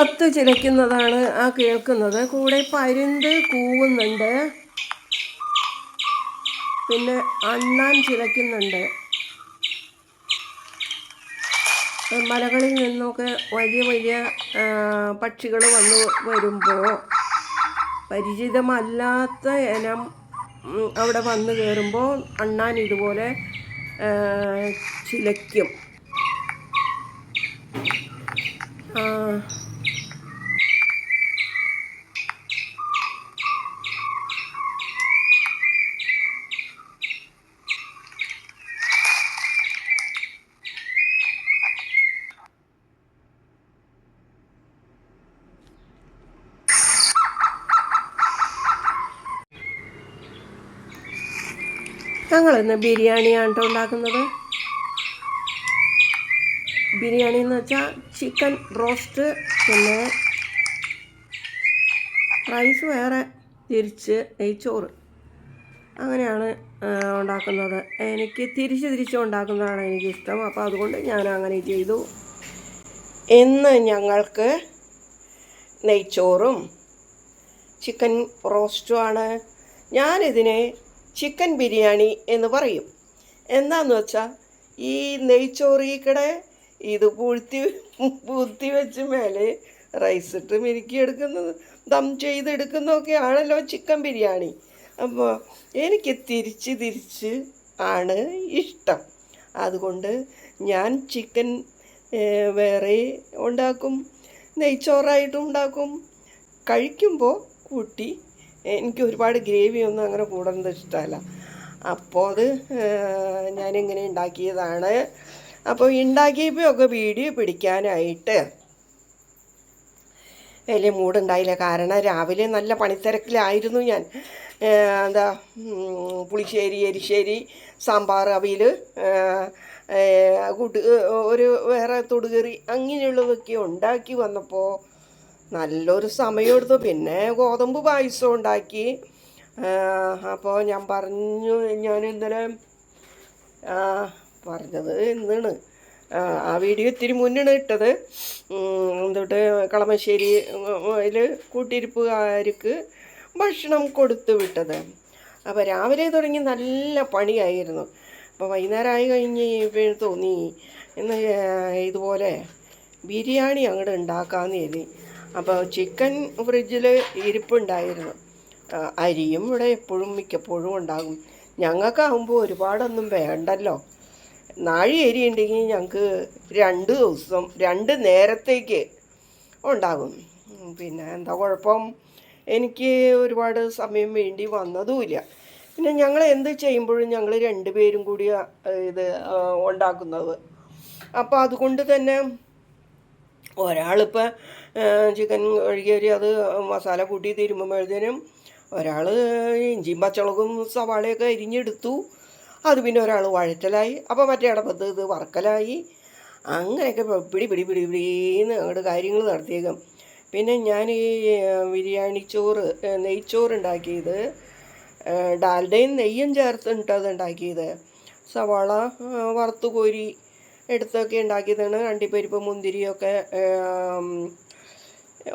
നത്ത് ചിലയ്ക്കുന്നതാണ് ആ കേൾക്കുന്നത്. കൂടെ പരുന്ത് കൂവുന്നുണ്ട്. പിന്നെ അണ്ണാൻ ചിലയ്ക്കുന്നുണ്ട്. മലകളിൽ നിന്നൊക്കെ വലിയ വലിയ പക്ഷികൾ വന്നു വരുമ്പോൾ പരിചിതമല്ലാത്ത ഇനം അവിടെ വന്നു കയറുമ്പോൾ അണ്ണാൻ ഇതുപോലെ ചിലയ്ക്കും. ഞങ്ങളിന്ന് ബിരിയാണിയാണ് കേട്ടോ ഉണ്ടാക്കുന്നത്? ബിരിയാണി എന്ന് വെച്ചാൽ ചിക്കൻ റോസ്റ്റ് പിന്നെ റൈസ് വേറെ തിരിച്ച് നെയ്ച്ചോറ്. അങ്ങനെയാണ് ഉണ്ടാക്കുന്നത്. എനിക്ക് തിരിച്ച് തിരിച്ച് ഉണ്ടാക്കുന്നതാണ് എനിക്കിഷ്ടം. അപ്പോൾ അതുകൊണ്ട് ഞാൻ അങ്ങനെ ചെയ്തു. ഇന്ന് ഞങ്ങൾക്ക് നെയ്ച്ചോറും ചിക്കൻ റോസ്റ്റുമാണ് ഞാനിതിനെ ചിക്കൻ ബിരിയാണി എന്ന് പറയും. എന്താന്ന് വെച്ചാൽ ഈ നെയ്ച്ചോറിക്കടെ ഇത് പൂഴ്ത്തി പൂഴ്ത്തി വെച്ച മേലെ റൈസ് ഇട്ട് മിനുക്കി എടുക്കുന്നത് ദം ചെയ്തെടുക്കുന്നതൊക്കെ ആണല്ലോ ചിക്കൻ ബിരിയാണി. അപ്പോൾ എനിക്ക് തിരിച്ച് തിരിച്ച് ആണ് ഇഷ്ടം. അതുകൊണ്ട് ഞാൻ ചിക്കൻ വേറെ ഉണ്ടാക്കും നെയ്ച്ചോറായിട്ടും ഉണ്ടാക്കും. കഴിക്കുമ്പോൾ കൂട്ടി എനിക്ക് ഒരുപാട് ഗ്രേവി ഒന്നും അങ്ങനെ കൂടുന്നത് ഇഷ്ടമല്ല. അപ്പോൾ അത് ഞാനിങ്ങനെ ഉണ്ടാക്കിയതാണ്. അപ്പോൾ ഉണ്ടാക്കിയപ്പോൾ ഒക്കെ വീഡിയോ പിടിക്കാനായിട്ട് വലിയ മൂടുണ്ടായില്ല കാരണം രാവിലെ നല്ല പണിത്തിരക്കിലായിരുന്നു ഞാൻ. എന്താ പുളിശ്ശേരി എരിശ്ശേരി സാമ്പാർ അവിയൽ കൂട്ട് ഒരു വേറെ തൊടുകറി അങ്ങനെയുള്ളതൊക്കെ ഉണ്ടാക്കി വന്നപ്പോൾ നല്ലൊരു സമയമെടുത്തു പിന്നെ ഗോതമ്പ് പായസം ഉണ്ടാക്കി. അപ്പോൾ ഞാൻ പറഞ്ഞു ഞാൻ ഇന്നലെ പറഞ്ഞത് എന്നാണ് ആ, വീഡിയോ ഇത്തിരി മുന്നാണ് ഇട്ടത്. എന്നിട്ട് കളമശ്ശേരി കൂട്ടിരിപ്പുകാർക്ക് ഭക്ഷണം കൊടുത്തു വിട്ടത്. അപ്പോൾ രാവിലെ തുടങ്ങി നല്ല പണിയായിരുന്നു. അപ്പോൾ വൈകുന്നേരമായി കഴിഞ്ഞ് തോന്നി ഇന്ന് ഇതുപോലെ ബിരിയാണി അങ്ങോട്ട് ഉണ്ടാക്കാമെന്ന് കരുതി. അപ്പോൾ ചിക്കൻ ഫ്രിഡ്ജിൽ ഇരിപ്പുണ്ടായിരുന്നു. അരിയും ഇവിടെ എപ്പോഴും മിക്കപ്പോഴും ഉണ്ടാകും. ഞങ്ങൾക്കാകുമ്പോൾ ഒരുപാടൊന്നും വേണ്ടല്ലോ. നാഴി അരി ഉണ്ടെങ്കിൽ ഞങ്ങൾക്ക് രണ്ട് ദിവസം രണ്ട് നേരത്തേക്ക് ഉണ്ടാകും. പിന്നെ എന്താ കുഴപ്പം? എനിക്ക് ഒരുപാട് സമയം വേണ്ടി വന്നതുമില്ല. പിന്നെ ഞങ്ങൾ എന്ത് ചെയ്യുമ്പോഴും ഞങ്ങൾ രണ്ടുപേരും കൂടി ഇത് ഉണ്ടാക്കുന്നത്. അപ്പോൾ അതുകൊണ്ട് തന്നെ ഒരാളിപ്പോൾ ചിക്കൻ കഴുകിയരി അത് മസാല കൂട്ടി തിരുമ്പുമ്പോഴത്തേനും ഒരാൾ ഇഞ്ചിയും പച്ചമുളകും സവാളയൊക്കെ അരിഞ്ഞെടുത്തു. അത് പിന്നെ ഒരാൾ വഴറ്റലായി. അപ്പോൾ മറ്റേ അടപ്പത്ത് ഇത് വറക്കലായി. അങ്ങനെയൊക്കെ പിടി പിടി പിടി പിടീന്ന് അങ്ങോട്ട് കാര്യങ്ങൾ നടത്തിയേക്കും. പിന്നെ ഞാൻ ഈ ബിരിയാണി ചോറ് നെയ്ച്ചോറ് ഉണ്ടാക്കിയത് ഡാൽഡയും നെയ്യും ചേർത്തിട്ട് അത് ഉണ്ടാക്കിയത്. സവാള വറുത്തു കോരി എടുത്തൊക്കെ ഉണ്ടാക്കിയതാണ്. അണ്ടിപ്പരിപ്പ് മുന്തിരിയൊക്കെ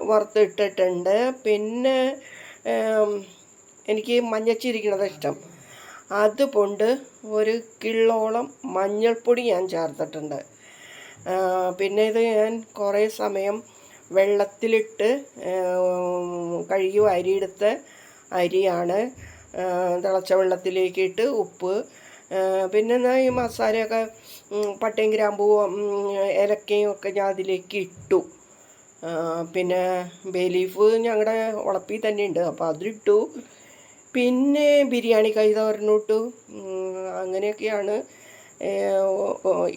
വറുത്തിട്ടിട്ടുണ്ട്. പിന്നെ എനിക്ക് മഞ്ഞച്ചിരിക്കണത് ഇഷ്ടം. അതുകൊണ്ട് ഒരു കിള്ളോളം മഞ്ഞൾപ്പൊടി ഞാൻ ചേർത്തിട്ടുണ്ട്. പിന്നെ ഇത് ഞാൻ കുറേ സമയം വെള്ളത്തിലിട്ട് കഴുകി അരിയെടുത്ത അരിയാണ്. തിളച്ച വെള്ളത്തിലേക്ക് ഇട്ട് ഉപ്പ് പിന്നെ എന്നാൽ ഈ മസാലയൊക്കെ പട്ടയും ഗ്രാമ്പൂവും ഉം, ഏലക്കയും ഒക്കെ ഞാൻ അതിലേക്ക് ഇട്ടു. പിന്നെ ബേലീഫ് ഞങ്ങളുടെ ഉളപ്പിൽ തന്നെ ഉണ്ട് അപ്പോൾ അതിട്ടു പിന്നെ ബിരിയാണി കൈത പറഞ്ഞിട്ടു ഉം, അങ്ങനെയൊക്കെയാണ്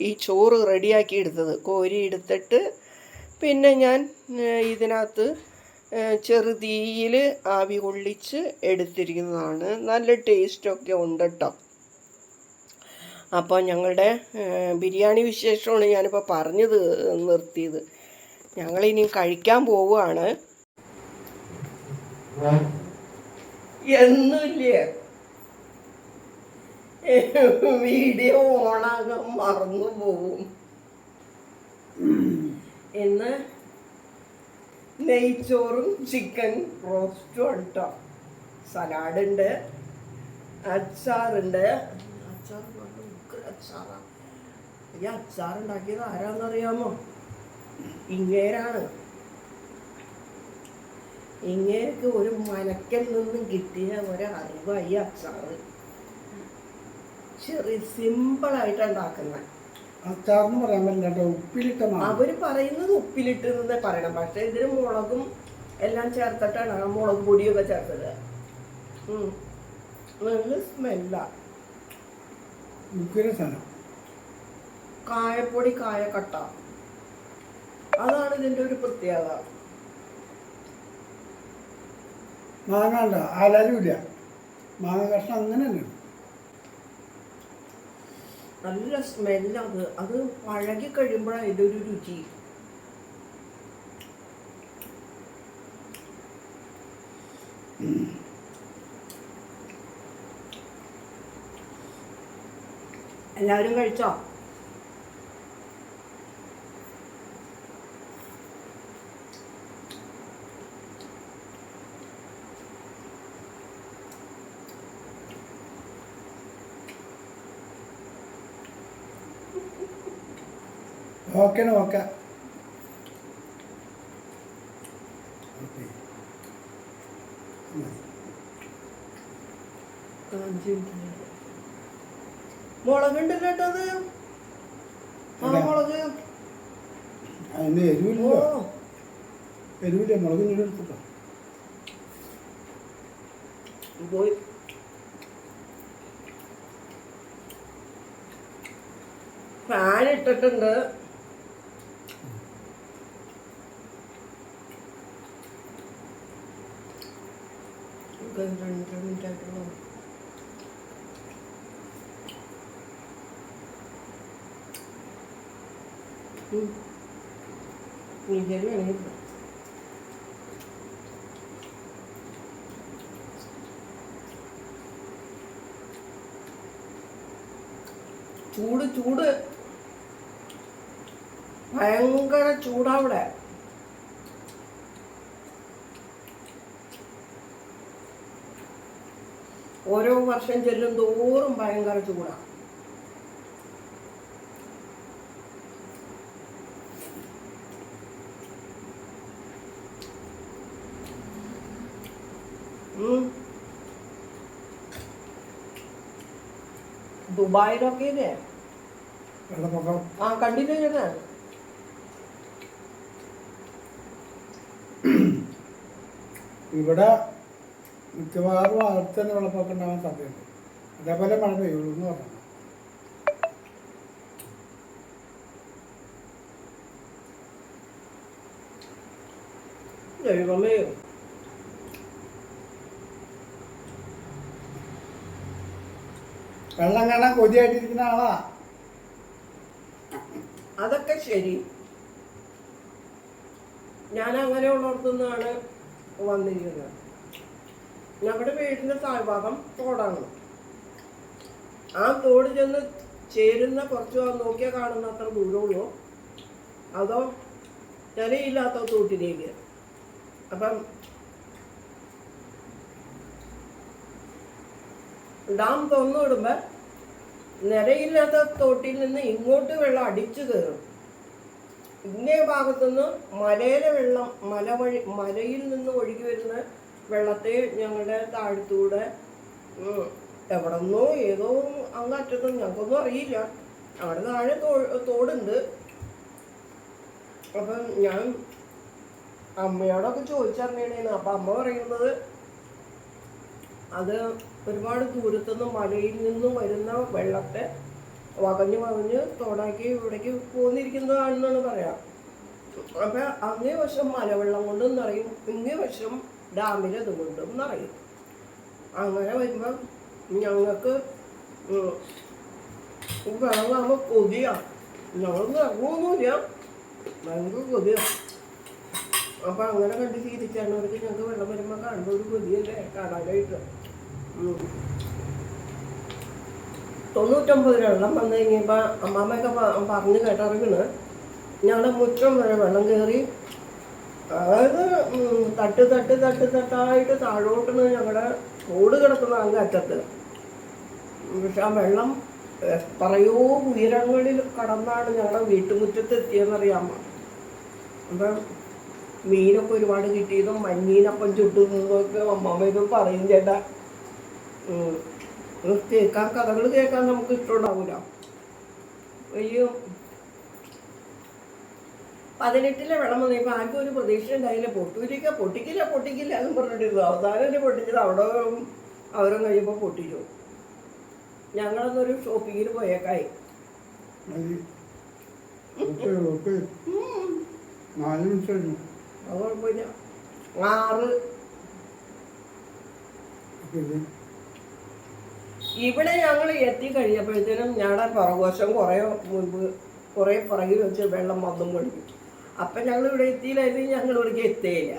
ഈ ചോറ് റെഡിയാക്കി എടുത്തത്. കോരി എടുത്തിട്ട് പിന്നെ ഞാൻ ഇതിനകത്ത് ചെറുതീയിൽ ആവി കൊള്ളിച്ച് എടുത്തിരിക്കുന്നതാണ്. നല്ല ടേസ്റ്റൊക്കെ ഉണ്ട് കേട്ടോ അപ്പോൾ ഞങ്ങളുടെ ബിരിയാണി വിശേഷമാണ് ഞാനിപ്പോൾ പറഞ്ഞത് നിർത്തിയത്. ഞങ്ങളിനി കഴിക്കാൻ പോവുകയാണ്. എന്നില്ലേ? വീഡിയോ ഓണാകാൻ മറന്നു പോവും എന്ന് നെയ്ച്ചോറും ചിക്കൻ റോസ്റ്റും ആണ് കേട്ടോ സലാഡുണ്ട് അച്ചാറുണ്ട്. അച്ചാർ അച്ചാറാണ് ഈ അച്ചാർ ഉണ്ടാക്കിയത് ആരാന്നറിയാമോ? ഇങ്ങേരാണ്. ഇങ്ങേർക്ക് ഒരു മനക്കൽ നിന്നും കിട്ടിയ ഒരു അറിവായി അച്ചാറ്. ചെറിയ സിമ്പിളായിട്ട് ഉണ്ടാക്കുന്നത് അച്ചാർന്ന് പറയാൻ പറ്റില്ല ഉപ്പിലിട്ട അവർ അവർ പറയുന്നത് ഉപ്പിലിട്ട് എന്നേ പറയണം. പക്ഷെ ഇതിന് മുളകും എല്ലാം ചേർത്തിട്ടാണ് ആ മുളക് പൊടിയൊക്കെ ചേർത്തത്. നല്ല സ്മെല്ല. കായപ്പൊടി കായക്കട്ട അതാണ് ഇതിന്റെ ഒരു പ്രത്യേകത. മാങ്ങ ഉണ്ടോ ആലാലുമില്ല മാങ്ങ കഷ്ണം അങ്ങനെ തന്നെ നല്ല സ്മെല്ല് അത് അത് പഴകി കഴിയുമ്പോഴാണ് അതിന്റെ ഒരു രുചി. എല്ലാവരും കഴിച്ചോ? ഓക്കെ ഓക്കെ ആ. മുളക്. അതിന് ഓ എരിവില്ല. എരിവില്ല മുളക് നീട് എടുത്തിട്ടോ. പോയി. ഫാൻ ഇട്ടിട്ടുണ്ട് ഇത് രണ്ട് മിനിറ്റ് ആയിട്ടുള്ളൂ ചൂട് ചൂട്. ഭയങ്കര ചൂടാവിടെ ഓരോ വർഷം ചെല്ലും തോറും ഭയങ്കര ചൂടാണ്. ദുബായിലൊക്കെ ഇല്ലേ? ആ കണ്ടിന്യൂ ചെയ്തേ ഇവിടെ മിക്കവാറും അടുത്ത് തന്നെ വെള്ളപ്പൊക്കം ഉണ്ടാകാൻ സാധ്യതയുണ്ട്. അതേപോലെ മഴ പെയ്യുള്ളൂ എന്ന് പറഞ്ഞു വെള്ളം. കാണാൻ കൊതിയായിട്ടിരിക്കുന്ന ആളാ. അതൊക്കെ ശരി. ഞാൻ അങ്ങനെയുള്ളിടത്തുനിന്നാണ് വന്നിരിക്കുന്നത്. ഞങ്ങളുടെ വീടിന്റെ താഴ്ഭാഗം തോടാണ്. ആ തോട് ചെന്ന് ചേരുന്ന കുറച്ച് നോക്കിയാൽ കാണുന്ന അത്ര ദൂരമുള്ളൂ? അതോ നിലയില്ലാത്ത തോട്ടിലേക്ക്? അപ്പം ഡാം തുറന്നു വിടുമ്പോൾ നിരയില്ലാത്ത തോട്ടിൽ നിന്ന് ഇങ്ങോട്ട് വെള്ളം അടിച്ചു കയറും. ഇന്നേ ഭാഗത്തുനിന്ന് മലയിലെ വെള്ളം മല വഴി മലയിൽ നിന്ന് ഒഴുകി വരുന്ന വെള്ളത്തെ ഞങ്ങളുടെ താഴത്തൂടെ എവിടെന്നോ ഏതോ അങ്ങ് അറ്റത്തും ഞങ്ങൾക്കൊന്നും അറിയില്ല. അവിടെ താഴെ തോടുണ്ട്. അപ്പം ഞാൻ അമ്മയോടൊക്കെ ചോദിച്ചറിഞ്ഞേണേന്ന് അപ്പം അമ്മ പറയുന്നത് അത് ഒരുപാട് ദൂരത്തുനിന്ന് മലയിൽ നിന്നും വരുന്ന വെള്ളത്തെ വകഞ്ഞ് വകഞ്ഞ് തോടാക്കി ഇവിടേക്ക് പോന്നിരിക്കുന്നതാണെന്നാണ് പറയാം. അപ്പം അങ്ങേ വശം മലവെള്ളം കൊണ്ടെന്ന് നിറയും ഇങ്ങേ വശം ഡാമിൽ ഇതുകൊണ്ടും നിറയും. അങ്ങനെ വരുമ്പം ഞങ്ങൾക്ക് വെള്ളമാകുമ്പോൾ കൊതിയാണ് ഞങ്ങൾ ഇറങ്ങുമൊന്നുമില്ല ഭയങ്കര കൊതിയാണ് അപ്പം അങ്ങനെ കണ്ട് ശീലിച്ചാണവർക്ക് ഞങ്ങൾക്ക് വെള്ളം വരുമ്പോൾ കാണുമ്പോൾ ഒരു കൊതിയല്ലേ കാണാനായിട്ട്. തൊണ്ണൂറ്റൊമ്പത് വെള്ളം വന്നു കഴിഞ്ഞപ്പോൾ അമ്മാമ്മയൊക്കെ പറഞ്ഞു കേട്ടറിഞ്ഞ് ഞങ്ങളുടെ മുറ്റം വരെ വെള്ളം കയറി അതായത് തട്ട് തട്ട് തട്ട് തട്ടായിട്ട് താഴോട്ട് ഞങ്ങളുടെ റോഡ് കിടക്കുന്ന അങ്ങ് അറ്റത്ത് പക്ഷെ ആ വെള്ളം എത്രയോ ഉയരങ്ങളിൽ കടന്നാണ് ഞങ്ങളുടെ വീട്ടുമുറ്റത്ത് എത്തിയതെന്നറിയാമോ അപ്പം മീനൊക്കെ ഒരുപാട് കിട്ടിയതും മഞ്ഞീനപ്പം ചുട്ടുന്നതൊക്കെ അമ്മമ്മയൊക്കെ പറയും ചേട്ടാ. ഇത് കേൾക്കാൻ കഥകൾ കേൾക്കാൻ നമുക്ക് ഇഷ്ടമുണ്ടാവില്ല അയ്യോ പതിനെട്ടിലെ വെള്ളം വന്നപ്പോൾ ആർക്കും ഒരു പ്രതീക്ഷ ഉണ്ടായില്ല. പൊട്ടൂരിക്ക പൊട്ടിക്കില്ല പൊട്ടിക്കില്ല എന്നും പറഞ്ഞിട്ടിരുന്നു. അവസാനം എന്നെ പൊട്ടിച്ചത് അവിടെ അവരും കഴിയുമ്പോൾ പൊട്ടിച്ചു. ഞങ്ങളന്നൊരു ഷോപ്പിങ്ങിൽ പോയേക്കായി. കുഴപ്പമില്ല. ആറ്. ഇവിടെ ഞങ്ങൾ എത്തി കഴിഞ്ഞപ്പോഴത്തേനും ഞങ്ങളുടെ പുറകോശം കുറേ മുൻപ് കുറേ പുറകിൽ വെച്ച് വെള്ളം വന്നും കൊടുക്കും അപ്പം ഞങ്ങൾ ഇവിടെ എത്തിയില്ലായിരുന്നു ഞങ്ങൾ ഇവിടേക്ക് എത്തുകയില്ല